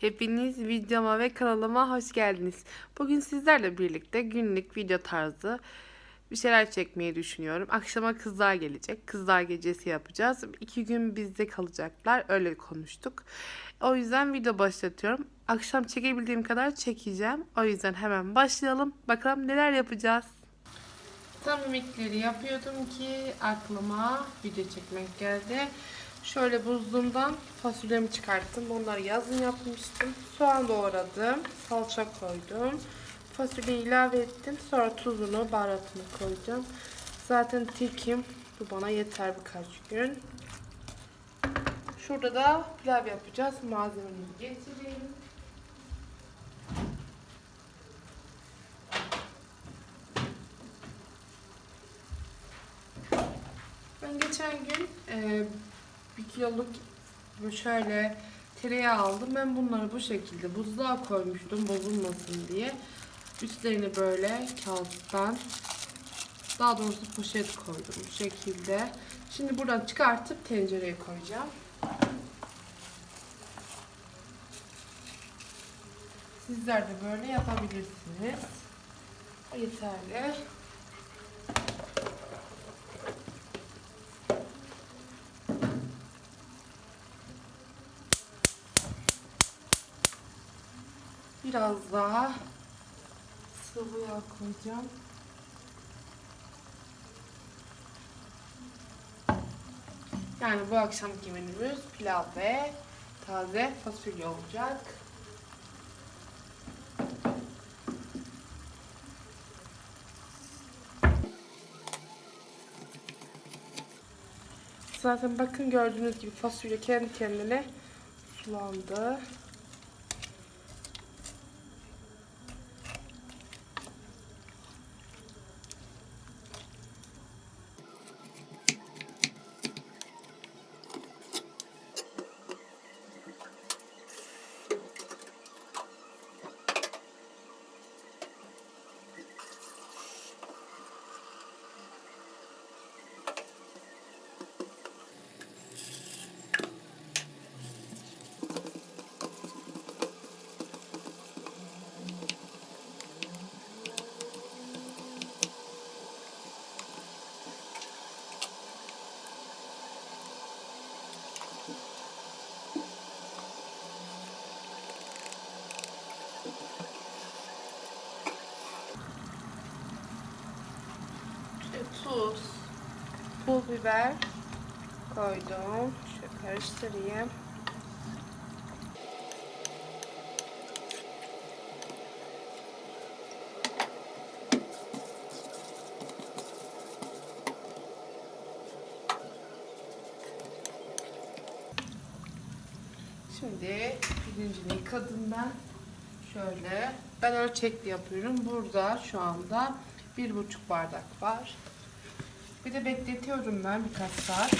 Hepiniz videoma ve kanalıma hoş geldiniz. Bugün sizlerle birlikte günlük video tarzı bir şeyler çekmeyi düşünüyorum. Akşama kızlar gelecek. Kızlar gecesi yapacağız. İki gün bizde kalacaklar. Öyle konuştuk. O yüzden video başlatıyorum. Akşam çekebildiğim kadar çekeceğim. O yüzden hemen başlayalım. Bakalım neler yapacağız. Tam yemekleri yapıyordum ki aklıma video çekmek geldi. Şöyle buzluğumdan fasulyemi çıkarttım. Onları yazın yapmıştım. Soğan doğradım. Salça koydum. Fasulyeyi ilave ettim. Sonra tuzunu, baharatını koydum. Zaten tilkim. Bu bana yeter birkaç gün. Şurada da pilav yapacağız. Malzemeleri getireyim. Ben geçen gün e, bir kiloluk şöyle tereyağı aldım. Ben bunları bu şekilde buzluğa koymuştum bozulmasın diye. Üstlerini böyle kağıttan daha doğrusu poşet koydum bu şekilde. Şimdi buradan çıkartıp tencereye koyacağım. Sizler de böyle yapabilirsiniz. Yeterli. Biraz daha sıvı yağ koyacağım. Yani bu akşamki menümüz pilav ve taze fasulye olacak. Zaten bakın gördüğünüz gibi fasulye kendi kendine sulandı. Biber koydum. Şöyle karıştırayım. Şimdi pirincini yıkadım ben. Şöyle. Ben ölçekli yapıyorum. Burada şu anda bir buçuk bardak var. Bir de bekletiyorum ben birkaç saat.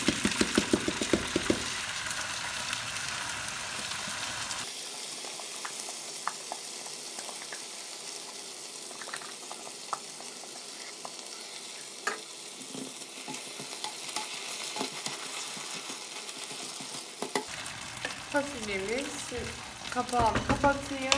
Fasulyemiz kapağını kapatayım.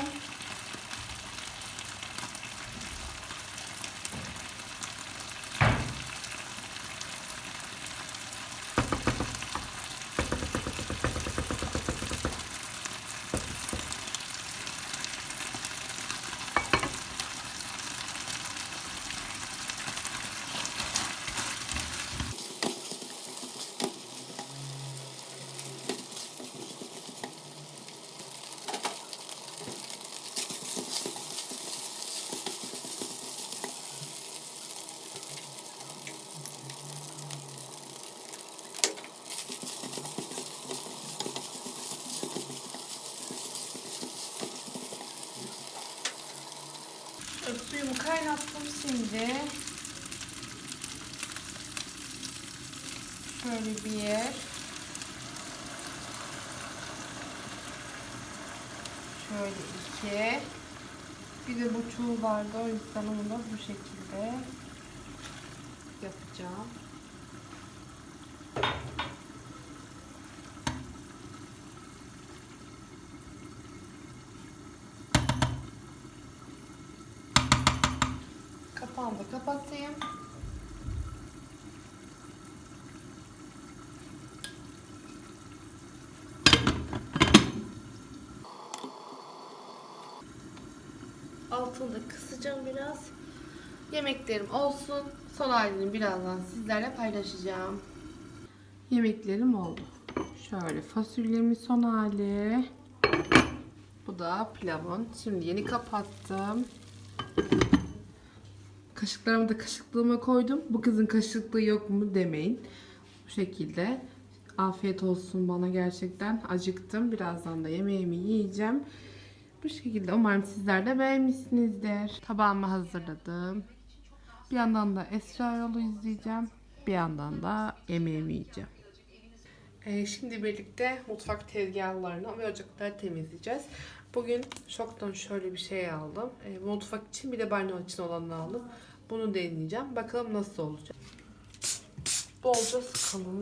Şimdi. Şöyle bir yer. Şöyle iki. Bir de bu çuğ vardı o yüzden onu da bu şekilde yapacağım. Kapağını da kapatayım. Altını da kısacağım biraz. Yemeklerim olsun. Son halini birazdan sizlerle paylaşacağım. Yemeklerim oldu. Şöyle fasulyemin son hali. Bu da pilavın. Şimdi yeni kapattım. Kaşıklarımı da kaşıklığıma koydum. Bu kızın kaşıklığı yok mu demeyin. Bu şekilde. Afiyet olsun bana gerçekten. Acıktım. Birazdan da yemeğimi yiyeceğim. Bu şekilde umarım sizler de beğenmişsinizdir. Tabağımı hazırladım. Bir yandan da Esra Yolu izleyeceğim. Bir yandan da yemeğimi yiyeceğim. Ee, şimdi birlikte mutfak tezgahlarını ve ocakları temizleyeceğiz. Bugün şoktan şöyle bir şey aldım. Ee, mutfak için bir de banyo için olanını aldım. Bunu deneyeceğim. Bakalım nasıl olacak. Bolca sıkalım.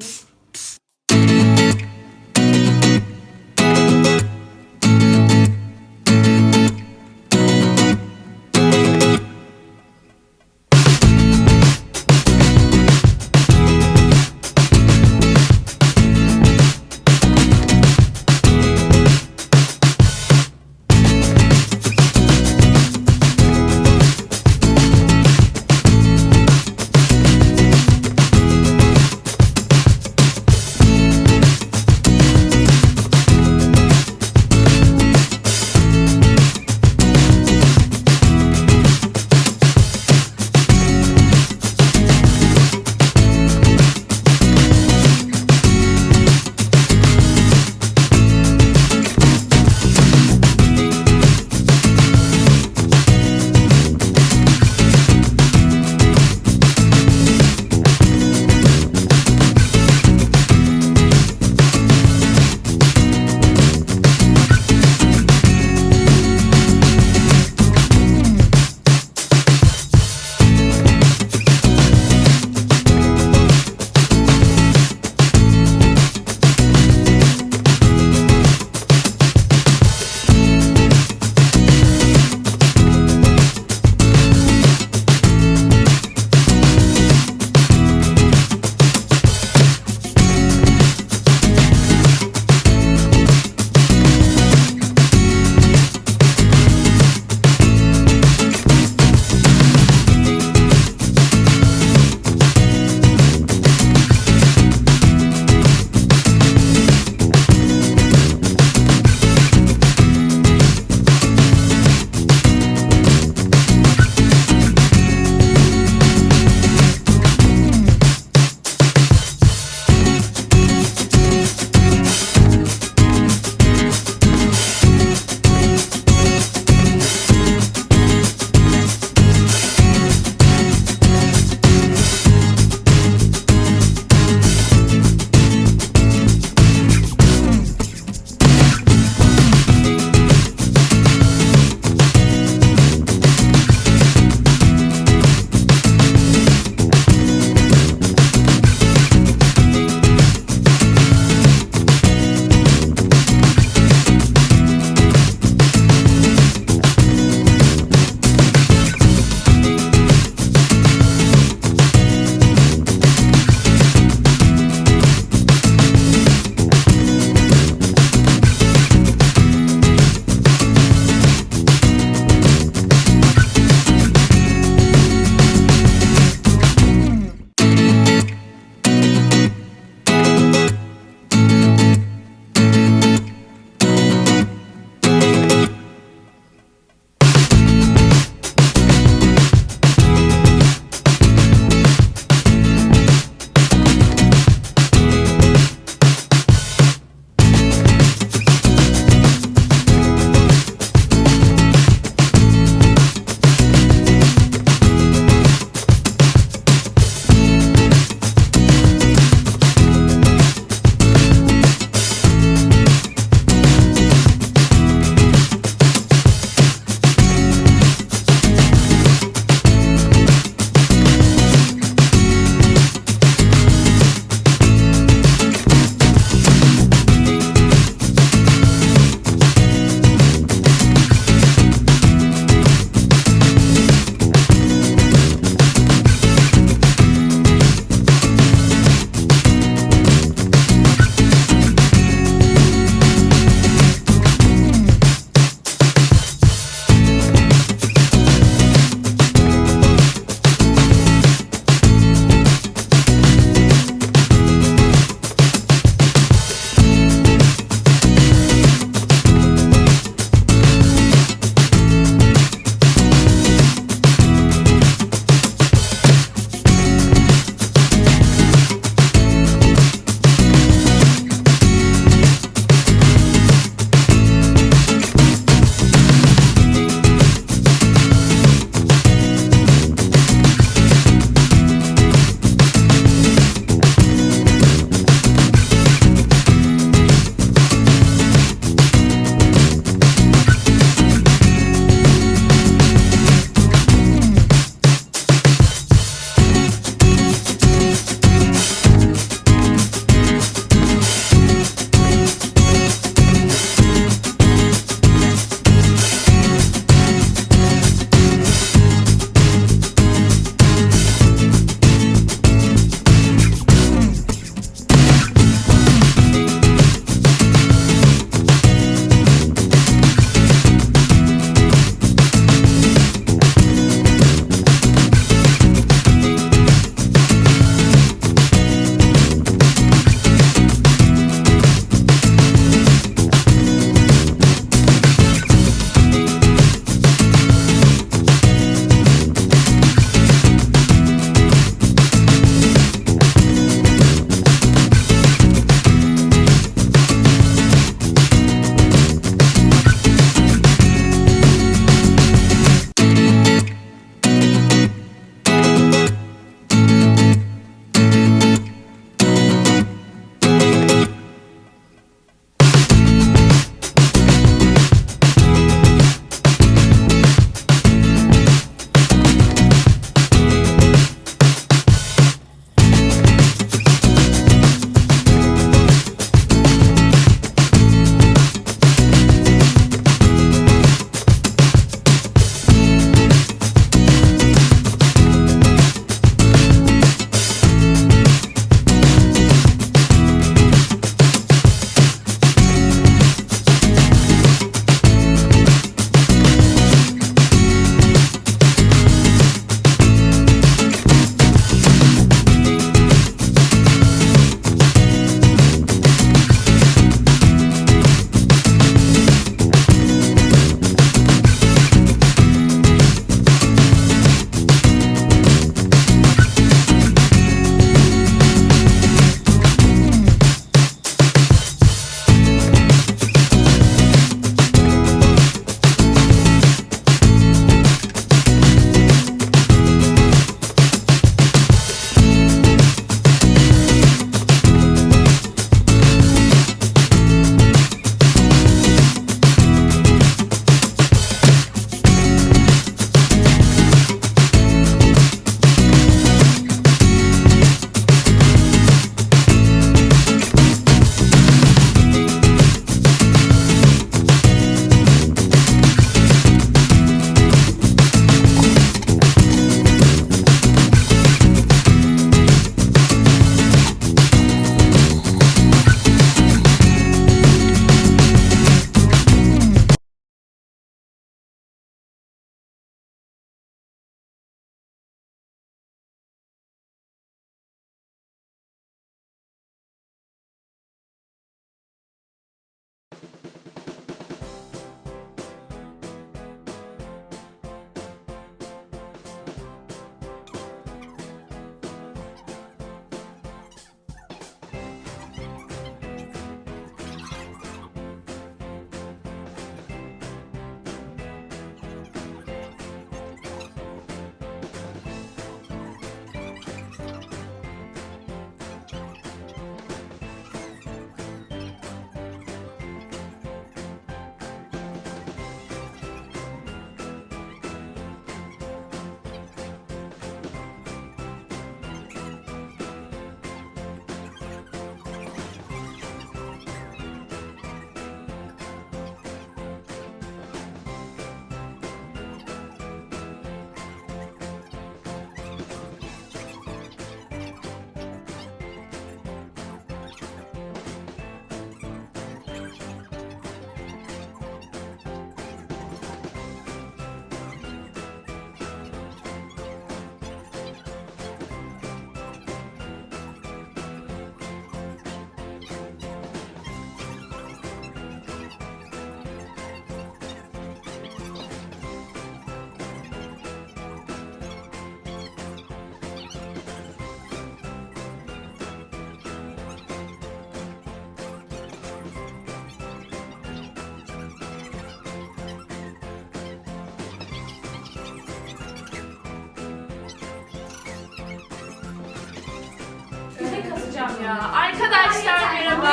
Kasacağım ya. Arkadaşlar merhaba.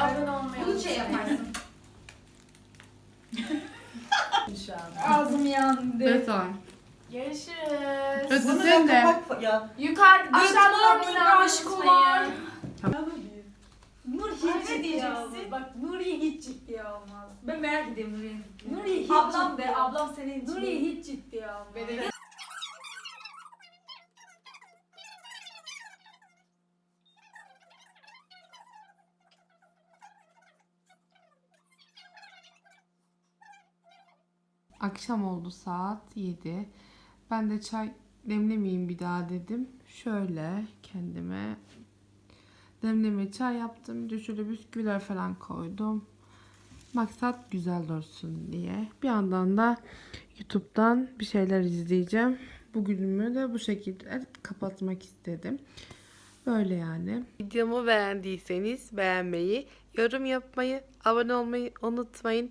Abone olmayı Bunu şey yaparsın. Ağzım yandı. Beton. Görüşürüz. Ötesen de. ya. Yukarı aşağıdan abone olmayı. Nur hiç diyeceksin? Bak Nuriye hiç ciddiye almaz. Ben merak ediyorum Nuriye'nin fikrini. Nuriye hiç ablam ciddiye almaz. ablam senin için. Nuriye hiç ciddiye almaz. Akşam oldu saat 7. Ben de çay demlemeyeyim bir daha dedim. Şöyle kendime demleme çay yaptım. Bir de şöyle bisküviler falan koydum. Maksat güzel dursun diye. Bir yandan da YouTube'dan bir şeyler izleyeceğim. Bugünümü de bu şekilde kapatmak istedim. Böyle yani. Videomu beğendiyseniz beğenmeyi, yorum yapmayı, abone olmayı unutmayın.